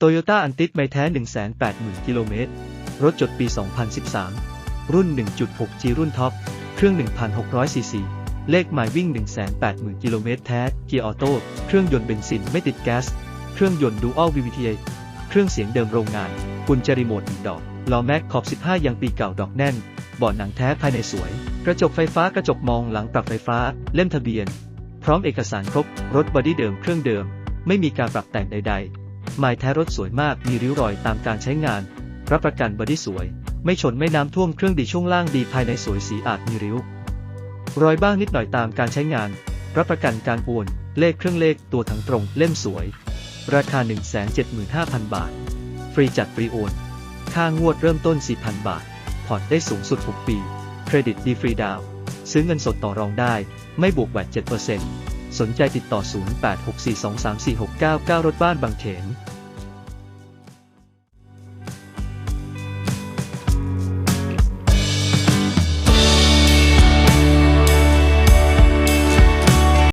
โตโยต้าอันติสไม่แท้ 180,000 กิโลเมตร รถจดปี 2013 รุ่น 1.6G รุ่นท็อป เครื่อง 1,600ซีซีเลขหมายวิ่ง 180,000 กิโลเมตรแท้ เกียร์ออโต้ เครื่องยนต์เบนซินไม่ติดแก๊ส เครื่องยนต์ดูอัล VVTA เครื่องเสียงเดิมโรงงาน กุญแจรีโมทหนึ่งดอก ล้อแม็กขอบ 15 ยังปีเก่าดอกแน่นเบาะหนังแท้ภายในสวย กระจกไฟฟ้ากระจกมองหลังปรับไฟฟ้า เล่มทะเบียน พร้อมเอกสารครบ รถบอดี้เดิมเครื่องเดิม ไม่มีการปรับแต่งใด ๆ หมายแท้รถสวยมากมีริ้วรอยตามการใช้งาน รับประกันบอดี้สวย ไม่ชนไม่น้ำท่วมเครื่องดีช่วงล่างดีภายในสวยสีอาจมีริ้ว รอยบ้างนิดหน่อยตามการใช้งาน รับประกันการโอนเลขเครื่องเลขตัวถังตรงเล่มสวย ราคา 175,000 บาท ฟรีจัดฟรีโอน ค่างวดเริ่มต้น 4,000 บาท ผ่อนได้สูงสุด 6 ปี เครดิตดีฟรีดาวน์ซื้อเงินสดต่อรองได้ ไม่บวกแวด7% สนใจติดต่อ 0864234699 รถบ้านบางเขน